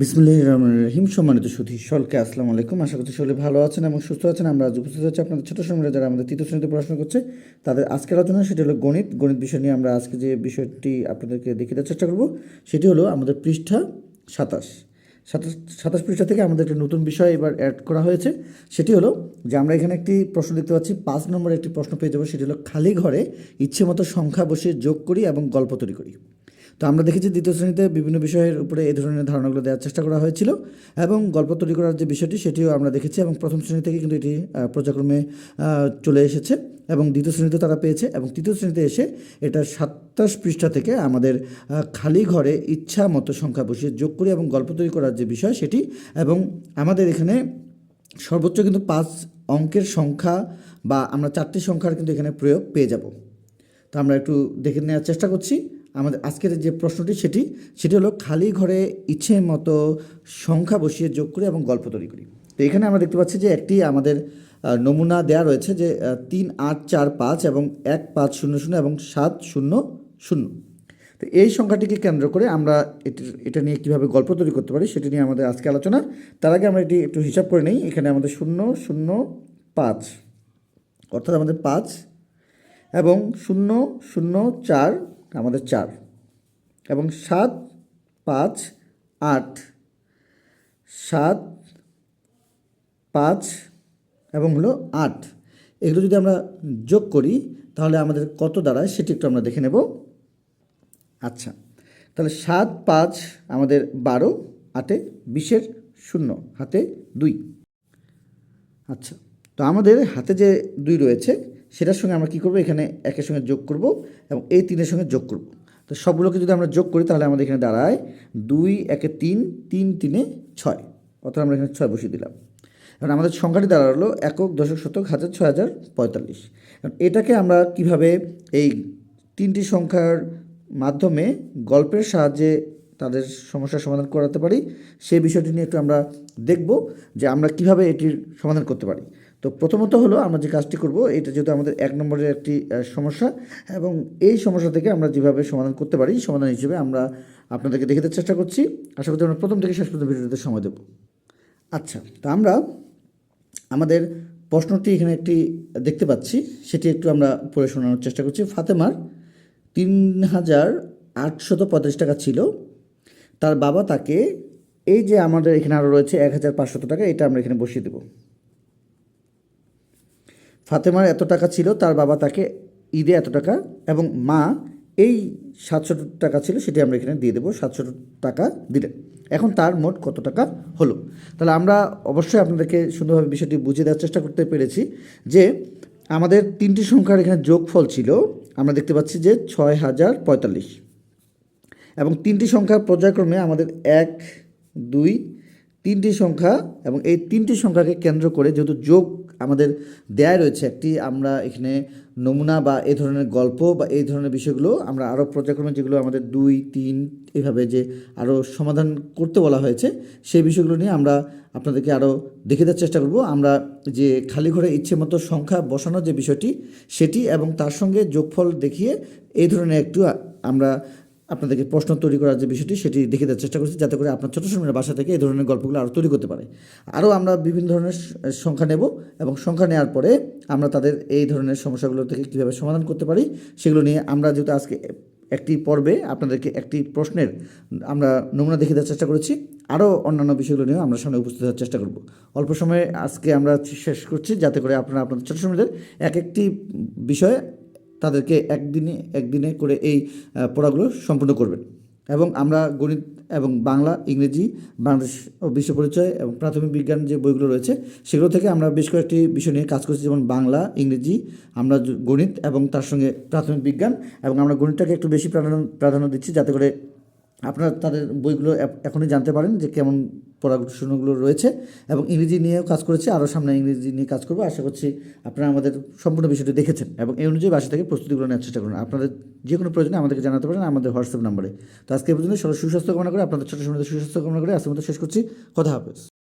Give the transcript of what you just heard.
বিসমুল্লাহ রহমান রহিম। সম্মানিত সুধী সকলকে আসসালামু আলাইকুম। আশা করছি সকলে ভালো আছেন এবং সুস্থ আছেন। আমরা আজ উপস্থিত হচ্ছে আপনাদের ছোটো সময় যারা আমাদের তৃতীয় শ্রেণীতে পড়াশোনা করছে, তাদের আজকের আলোচনা সেটি হলো গণিত। গণিত বিষয় নিয়ে আমরা আজকে যে বিষয়টি আপনাদেরকে দেখে দেওয়ার চেষ্টা করব, সেটি হলো আমাদের পৃষ্ঠা সাতাশ। সাতাশ সাতাশ পৃষ্ঠা থেকে আমাদের একটা নতুন বিষয় এবার অ্যাড করা হয়েছে। সেটি হলো যে আমরা এখানে একটি প্রশ্ন দেখতে পাচ্ছি, পাঁচ নম্বরে একটি প্রশ্ন পেয়ে যাব। সেটি হলো, খালি ঘরে ইচ্ছে মতো সংখ্যা বসিয়ে যোগ করি এবং গল্প তৈরি করি। তো আমরা দেখেছি দ্বিতীয় শ্রেণীতে বিভিন্ন বিষয়ের উপরে এই ধরনের ধারণাগুলো দেওয়ার চেষ্টা করা হয়েছিল এবং গল্প তৈরি করার যে বিষয়টি, সেটিও আমরা দেখেছি এবং প্রথম শ্রেণি থেকে কিন্তু এটি পর্যায়ক্রমে চলে এসেছে এবং দ্বিতীয় শ্রেণীতে তারা পেয়েছে এবং তৃতীয় শ্রেণীতে এসে এটা সাতাশ পৃষ্ঠা থেকে আমাদের খালি ঘরে ইচ্ছা মতো সংখ্যা বসিয়ে যোগ করি এবং গল্প তৈরি করার যে বিষয় সেটি এবং আমাদের এখানে সর্বোচ্চ কিন্তু পাঁচ অঙ্কের সংখ্যা বা আমরা চারটি সংখ্যার কিন্তু এখানে প্রয়োগ পেয়ে যাব। তো আমরা একটু দেখে নেওয়ার চেষ্টা করছি। আমাদের আজকের যে প্রশ্নটি সেটি সেটি হলো খালি ঘরে ইচ্ছে মতো সংখ্যা বসিয়ে যোগ করি এবং গল্প তৈরি করি। তো এখানে আমরা দেখতে পাচ্ছি যে একটি আমাদের নমুনা দেওয়া রয়েছে যে তিন আট চার পাঁচ এবং এক পাঁচ শূন্য শূন্য এবং সাত শূন্য শূন্য। তো এই সংখ্যাটিকে কেন্দ্র করে আমরা এটির এটা নিয়ে কীভাবে গল্প তৈরি করতে পারি সেটি নিয়ে আমাদের আজকে আলোচনা। তার আগে আমরা এটি একটু হিসাব করে নিই। এখানে আমাদের শূন্য শূন্য পাঁচ, অর্থাৎ আমাদের পাঁচ এবং শূন্য শূন্য চার আমাদের চার এবং সাত, পাঁচ, আট। সাত, পাঁচ এবং হলো আট। এগুলো যদি আমরা যোগ করি, তাহলে আমাদের কত দাঁড়ায় সেটি একটু আমরা দেখে নেব। আচ্ছা তাহলে সাত, পাঁচ আমাদের বারো, আটে বিশের শূন্য, হাতে দুই। আচ্ছা তো আমাদের হাতে যে দুই রয়েছে সেটার সঙ্গে আমরা কী করব? এখানে একের সঙ্গে যোগ করব এবং এই তিনের সঙ্গে যোগ করব। তো সবগুলোকে যদি আমরা যোগ করি, তাহলে আমাদের এখানে দাঁড়ায় দুই, একে তিন তিন, তিনে ছয়। অর্থাৎ আমরা এখানে ছয় বসিয়ে দিলাম। এখন আমাদের সংখ্যাটি দাঁড়াল একক, দশক, শতক, হাজার, ছয় হাজার, পঁয়তাল্লিশ। এটাকে আমরা কীভাবে এই তিনটি সংখ্যার মাধ্যমে গল্পের সাহায্যে তাদের সমস্যার সমাধান করাতে পারি, সেই বিষয়টি নিয়ে একটু আমরা দেখব যে আমরা কীভাবে এটির সমাধান করতে পারি। তো প্রথমত হলো আমরা যে কাজটি করব, এটা যেহেতু আমাদের এক নম্বরের একটি সমস্যা এবং এই সমস্যা থেকে আমরা যেভাবে সমাধান করতে পারি, সমাধান হিসেবে আমরা আপনাদেরকে দেখে দেওয়ার চেষ্টা করছি। আশা করছি আমরা প্রথম থেকে শেষ পর্যন্ত ভিডিওতে সময় দেব। আচ্ছা তো আমরা আমাদের প্রশ্নটি এখানে একটি দেখতে পাচ্ছি, সেটি একটু আমরা পড়ে শোনানোর চেষ্টা করছি। ফাতেমার তিন হাজার আটশত পঁয়ত্রিশ টাকা ছিল। তার বাবা তাকে, এই যে আমাদের এখানে আরও রয়েছে এক হাজার পাঁচশত টাকা, এটা আমরা এখানে বসিয়ে দেব। ফাতেমার এত টাকা ছিল, তার বাবা তাকে ঈদে এত টাকা এবং মা এই সাতশো টাকা ছিল, সেটি আমরা এখানে দিয়ে দেবো সাতশো টাকা দিলেন। এখন তার মোট কত টাকা হলো? তাহলে আমরা অবশ্যই আপনাদেরকে সুন্দরভাবে বিষয়টি বুঝিয়ে দেওয়ার চেষ্টা করতে পেরেছি যে আমাদের তিনটি সংখ্যার এখানে যোগফল ছিল, আমরা দেখতে পাচ্ছি যে ছয় হাজার পঁয়তাল্লিশ। এবং তিনটি সংখ্যার পর্যায়ক্রমে আমাদের এক, দুই তিনটি সংখ্যা এবং এই তিনটি সংখ্যাকে কেন্দ্র করে যেহেতু যোগ আমাদের দেয়া রয়েছে, একটি আমরা এখানে নমুনা বা এই ধরনের গল্প বা এই ধরনের বিষয়গুলো আমরা আরও পর্যায়ক্রমে যেগুলো আমাদের দুই, তিন এভাবে যে আরও সমাধান করতে বলা হয়েছে, সেই বিষয়গুলো নিয়ে আমরা আপনাদেরকে আরও দেখে দেওয়ার চেষ্টা করব। আমরা যে খালি ঘরে ইচ্ছে মতো সংখ্যা বসানোর যে বিষয়টি, সেটি এবং তার সঙ্গে যোগফল দেখিয়ে এই ধরনের একটু আমরা আপনাদেরকে প্রশ্ন তৈরি করার যে বিষয়টি, সেটি দেখে দেওয়ার চেষ্টা করছি, যাতে করে আপনার ছোটো সময়ের বাসা থেকে এই ধরনের গল্পগুলো আরও তৈরি করতে পারে। আরও আমরা বিভিন্ন ধরনের সংখ্যা নেব এবং সংখ্যা নেওয়ার পরে আমরা তাদের এই ধরনের সমস্যাগুলো থেকে কীভাবে সমাধান করতে পারি, সেগুলো নিয়ে আমরা যেহেতু আজকে একটি পর্বে আপনাদেরকে একটি প্রশ্নের আমরা নমুনা দেখে দেওয়ার চেষ্টা করেছি আরও অন্যান্য বিষয়গুলো নিয়েও আমরা সামনে উপস্থিত হওয়ার চেষ্টা করব। অল্প সময়ে আজকে আমরা শেষ করছি, যাতে করে আপনারা আপনাদের ছোটো সময়দের এক একটি বিষয়ে তাদেরকে একদিনে একদিনে করে এই পড়াগুলো সম্পূর্ণ করবেন। এবং আমরা গণিত এবং বাংলা, ইংরেজি, বাংলাদেশ ও বিশ্ব পরিচয় এবং প্রাথমিক বিজ্ঞান যে বইগুলো রয়েছে, সেগুলো থেকে আমরা বেশ কয়েকটি বিষয় নিয়ে কাজ করছি, যেমন বাংলা, ইংরেজি, আমরা গণিত এবং তার সঙ্গে প্রাথমিক বিজ্ঞান এবং আমরা গণিতটাকে একটু বেশি প্রাধান্য প্রাধান্য দিচ্ছি যাতে করে আপনারা তাদের বইগুলো এখনই জানতে পারেন যে কেমন পড়াশোনাগুলো রয়েছে এবং ইংরেজি নিয়েও কাজ করেছি, আরও সামনে ইংরেজি নিয়ে কাজ করব। আশা করছি আপনারা আমাদের সম্পূর্ণ বিষয়টি দেখেছেন এবং এই অনুযায়ী বাসা থেকে প্রস্তুতিগুলো নেওয়ার চেষ্টা করুন। আপনাদের যে কোনো প্রয়োজনে আমাদেরকে জানাতে পারেন আমাদের হোয়াটসঅ্যাপ নম্বরে। তো আজকে পর্যন্ত সবাই সুস্বাস্থ্য কামনা করে, আপনাদের ছোটো সময় সুস্বাস্থ্য কামনা করে আজকের মতো শেষ করছি। কথা হাফেজ